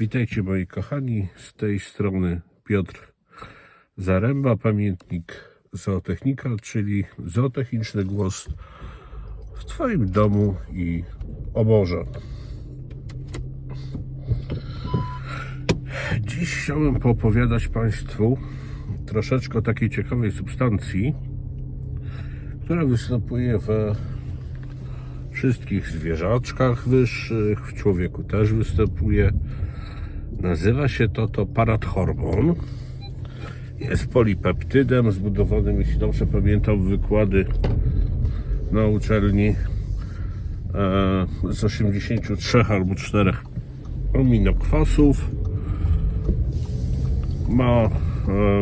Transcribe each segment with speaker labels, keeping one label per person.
Speaker 1: Witajcie moi kochani, z tej strony Piotr Zaręba, pamiętnik zootechnika, czyli zootechniczny głos w Twoim domu i oborze. Dziś chciałem poopowiadać Państwu troszeczkę o takiej ciekawej substancji, która występuje we wszystkich zwierzaczkach wyższych, w człowieku też występuje. Nazywa się to to parathormon. Jest polipeptydem zbudowanym, jeśli dobrze pamiętam, wykłady na uczelni e, z 83 albo 4 aminokwasów. Ma e,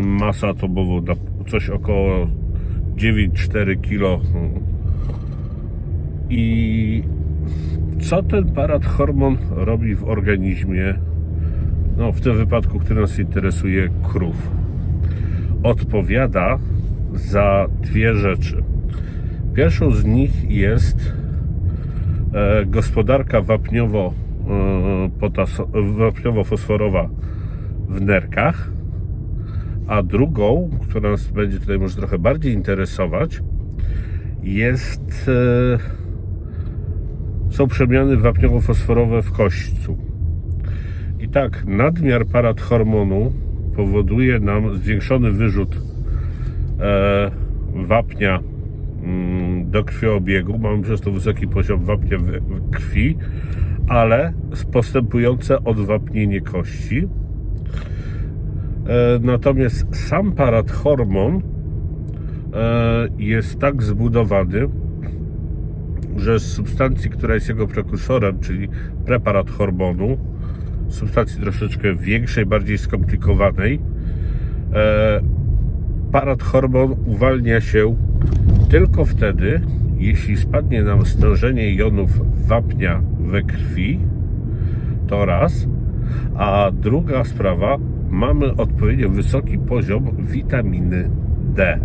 Speaker 1: masa atomowo da- coś około 9,4 kg i co ten parathormon robi w organizmie, no w tym wypadku, który nas interesuje, krów? Odpowiada za dwie rzeczy. Pierwszą z nich jest e, gospodarka e, wapniowo-fosforowa w nerkach, a drugą, która nas będzie tutaj może trochę bardziej interesować, jest e, są przemiany wapniowo-fosforowe w kośćcu. I tak, nadmiar parathormonu powoduje nam zwiększony wyrzut e, wapnia mm, do krwiobiegu. Mamy przez to wysoki poziom wapnia w, w krwi, ale postępujące odwapnienie kości. E, natomiast sam parathormon e, jest tak zbudowany, że z substancji, która jest jego prekursorem, czyli preparat hormonu, substancji troszeczkę większej, bardziej skomplikowanej, e, parathormon uwalnia się tylko wtedy, jeśli spadnie nam stężenie jonów wapnia we krwi, to raz, a druga sprawa, mamy odpowiednio wysoki poziom witaminy D.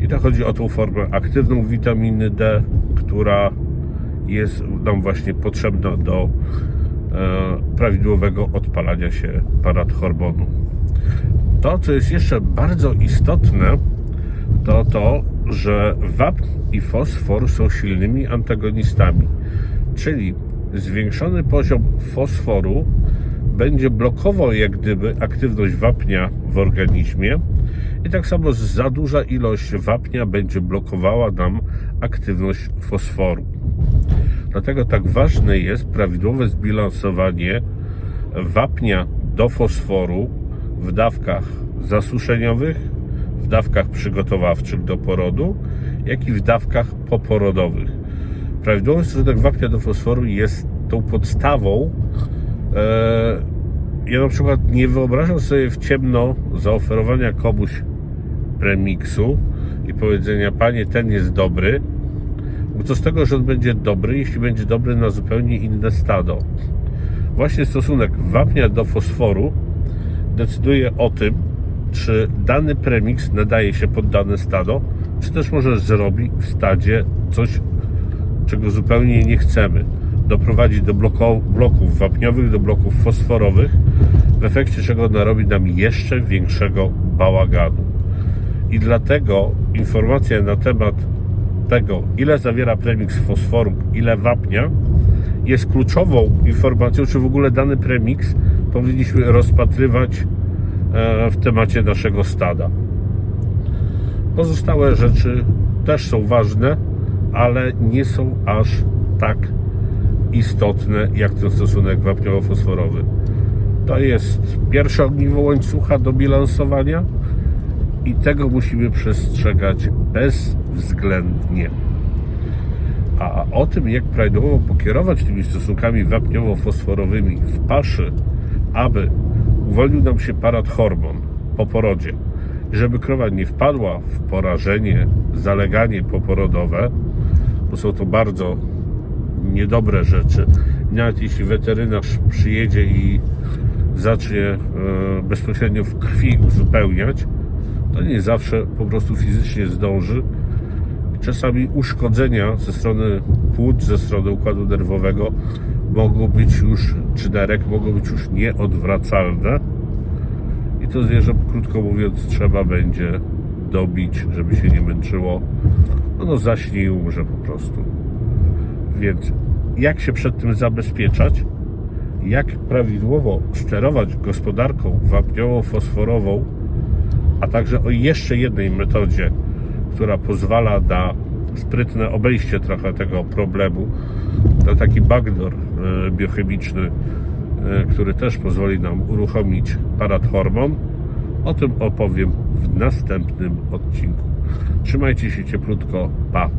Speaker 1: I to chodzi o tą formę aktywną witaminy D, która jest nam właśnie potrzebna do prawidłowego odpalania się parathormonu. To, co jest jeszcze bardzo istotne, to to, że wapń i fosfor są silnymi antagonistami, czyli zwiększony poziom fosforu będzie blokował jak gdyby aktywność wapnia w organizmie i tak samo za duża ilość wapnia będzie blokowała nam aktywność fosforu. Dlatego tak ważne jest prawidłowe zbilansowanie wapnia do fosforu w dawkach zasuszeniowych, w dawkach przygotowawczych do porodu, jak i w dawkach poporodowych. Prawidłowy stosunek wapnia do fosforu jest tą podstawą. E, ja na przykład nie wyobrażam sobie w ciemno zaoferowania komuś premiksu i powiedzenia, panie, ten jest dobry, bo co z tego, że on będzie dobry, jeśli będzie dobry na zupełnie inne stado. Właśnie stosunek wapnia do fosforu decyduje o tym, czy dany premiks nadaje się pod dane stado, czy też może zrobi w stadzie coś, czego zupełnie nie chcemy. Doprowadzi do bloków wapniowych, do bloków fosforowych, w efekcie czego narobi nam jeszcze większego bałaganu. I dlatego informacja na temat tego, ile zawiera premiks fosforu, ile wapnia, jest kluczową informacją, czy w ogóle dany premiks powinniśmy rozpatrywać e, w temacie naszego stada. Pozostałe rzeczy też są ważne, ale nie są aż tak istotne jak ten stosunek wapniowo-fosforowy. To jest pierwsze ogniwo łańcucha do bilansowania i tego musimy przestrzegać bezwzględnie. A o tym, jak prawidłowo pokierować tymi stosunkami wapniowo-fosforowymi w paszy, aby uwolnił nam się parathormon po porodzie, żeby krowa nie wpadła w porażenie, zaleganie poporodowe, bo są to bardzo niedobre rzeczy. Nawet jeśli weterynarz przyjedzie i zacznie e, bezpośrednio w krwi uzupełniać, to nie zawsze po prostu fizycznie zdąży czasami uszkodzenia ze strony płuc, ze strony układu nerwowego mogą być już, czy nerek mogą być już nieodwracalne. I to zwierzę, krótko mówiąc, trzeba będzie dobić, żeby się nie męczyło. Ono zaśnie i umrze po prostu. Więc jak się przed tym zabezpieczać? Jak prawidłowo sterować gospodarką wapniowo-fosforową, a także o jeszcze jednej metodzie, która pozwala na sprytne obejście trochę tego problemu, to taki backdoor e, biochemiczny, e, który też pozwoli nam uruchomić parathormon. O tym opowiem w następnym odcinku. Trzymajcie się cieplutko. Pa!